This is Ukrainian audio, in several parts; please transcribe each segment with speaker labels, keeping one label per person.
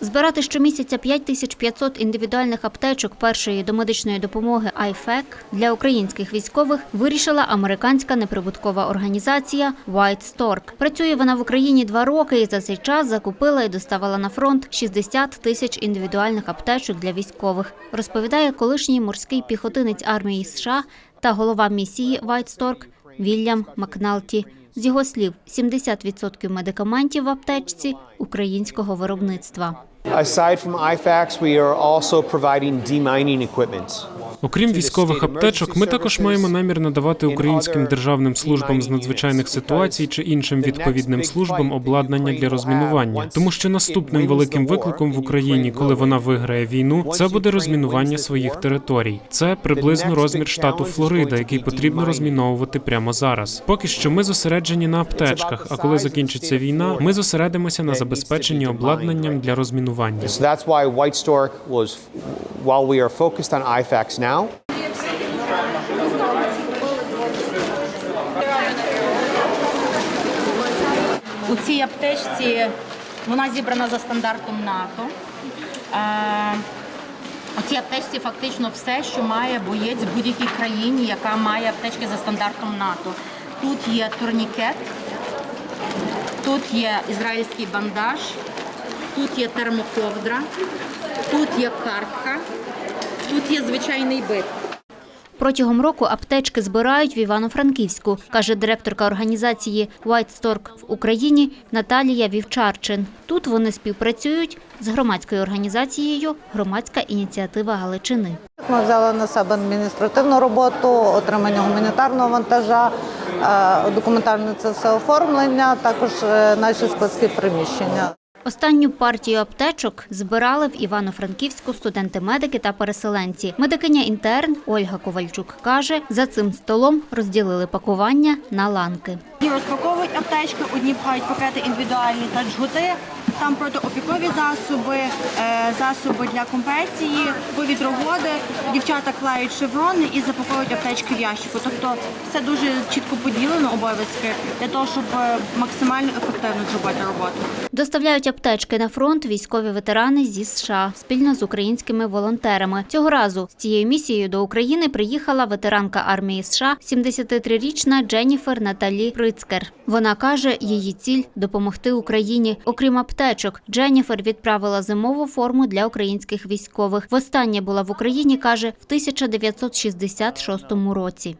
Speaker 1: Збирати щомісяця 5500 індивідуальних аптечок першої домедичної допомоги IFEC для українських військових вирішила американська неприбуткова організація White Stork. Працює вона в Україні два роки і за цей час закупила і доставила на фронт 60 тисяч індивідуальних аптечок для військових, розповідає колишній морський піхотинець армії США та голова місії White Stork Вільям Макналті. З його слів, 70% медикаментів в аптечці українського виробництва.
Speaker 2: Aside from IFACs, we are also providing demining equipment.
Speaker 3: Окрім військових аптечок, ми також маємо намір надавати українським державним службам з надзвичайних ситуацій чи іншим відповідним службам обладнання для розмінування. Тому що наступним великим викликом в Україні, коли вона виграє війну, це буде розмінування своїх територій. Це приблизно розмір штату Флорида, який потрібно розміновувати прямо зараз. Поки що ми зосереджені на аптечках. А коли закінчиться війна, ми зосередимося на забезпеченні обладнанням для розмінування.
Speaker 2: So that's why White Stork was, while we are focused on IFACs now,
Speaker 4: У цій аптечці вона зібрана за стандартом НАТО. Е, У цій аптечці фактично все, що має боєць в будь-якій країні, яка має аптечки за стандартом НАТО. Тут є турнікет, тут є ізраїльський бандаж, тут є термоковдра, тут є картка, тут є звичайний бит.
Speaker 1: Протягом року аптечки збирають в Івано-Франківську, каже директорка організації White Stork в Україні Наталія Вівчарчин. Тут вони співпрацюють з громадською організацією Громадська ініціатива Галичини.
Speaker 5: Ми взяли на себе адміністративну роботу, отримання гуманітарного вантажа, е, документальне це все оформлення, також е, наші складські приміщення.
Speaker 1: Останню партію аптечок збирали в Івано-Франківську студенти-медики та переселенці. Медикиня-інтерн Ольга Ковальчук каже, за цим столом розділили пакування на ланки.
Speaker 6: Одні розпаковують аптечки, одні пхають пакети індивідуальні та джгути. Там протиопікові засоби, е, засоби для компресії, повітроводи. Дівчата клеють шеврони і запаковують аптечки в ящику. Тобто все дуже чітко поділено обов'язки для того, щоб е, максимально ефективно зробити роботу.
Speaker 1: Доставляють аптечки на фронт військові ветерани зі США спільно з українськими волонтерами. Цього разу з цією місією до України приїхала ветеранка армії США, 73-річна Дженніфер Наталі Прицкер. Вона каже, її ціль допомогти Україні. Окрім аптечок, Дженніфер відправила зимову форму для українських військових. Востаннє була в Україні, каже, в 1966 році.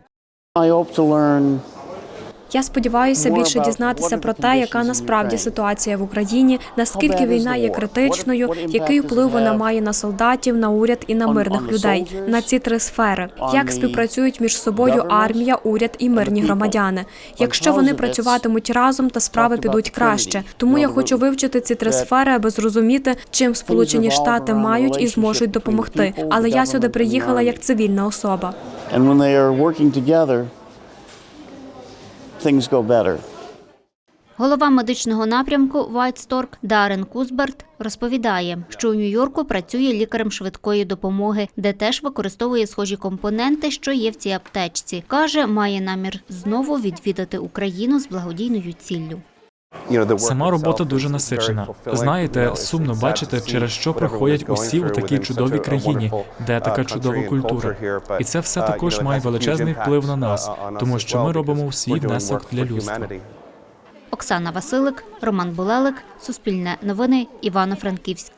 Speaker 7: Я сподіваюся більше дізнатися про те, яка насправді ситуація в Україні, наскільки війна є критичною, який вплив вона має на солдатів, на уряд і на мирних людей на ці три сфери. Як співпрацюють між собою армія, уряд і мирні громадяни. Якщо вони працюватимуть разом, то справи підуть краще. Тому я хочу вивчити ці три сфери, аби зрозуміти, чим Сполучені Штати мають і зможуть допомогти. Але я сюди приїхала як цивільна особа.
Speaker 8: Things go better.
Speaker 1: Голова медичного напрямку Вайтсторк Дарен Кузберт розповідає, що у Нью-Йорку працює лікарем швидкої допомоги, де теж використовує схожі компоненти, що є в цій аптечці. Каже, має намір знову відвідати Україну з благодійною ціллю.
Speaker 9: Сама робота дуже насичена. Знаєте, сумно бачити, через що проходять усі у такій чудовій країні, де така чудова культура. І це все також має величезний вплив на нас, тому що ми робимо свій внесок для людства.
Speaker 1: Оксана Василик, Роман Булелик, Суспільне новини, Івано-Франківськ.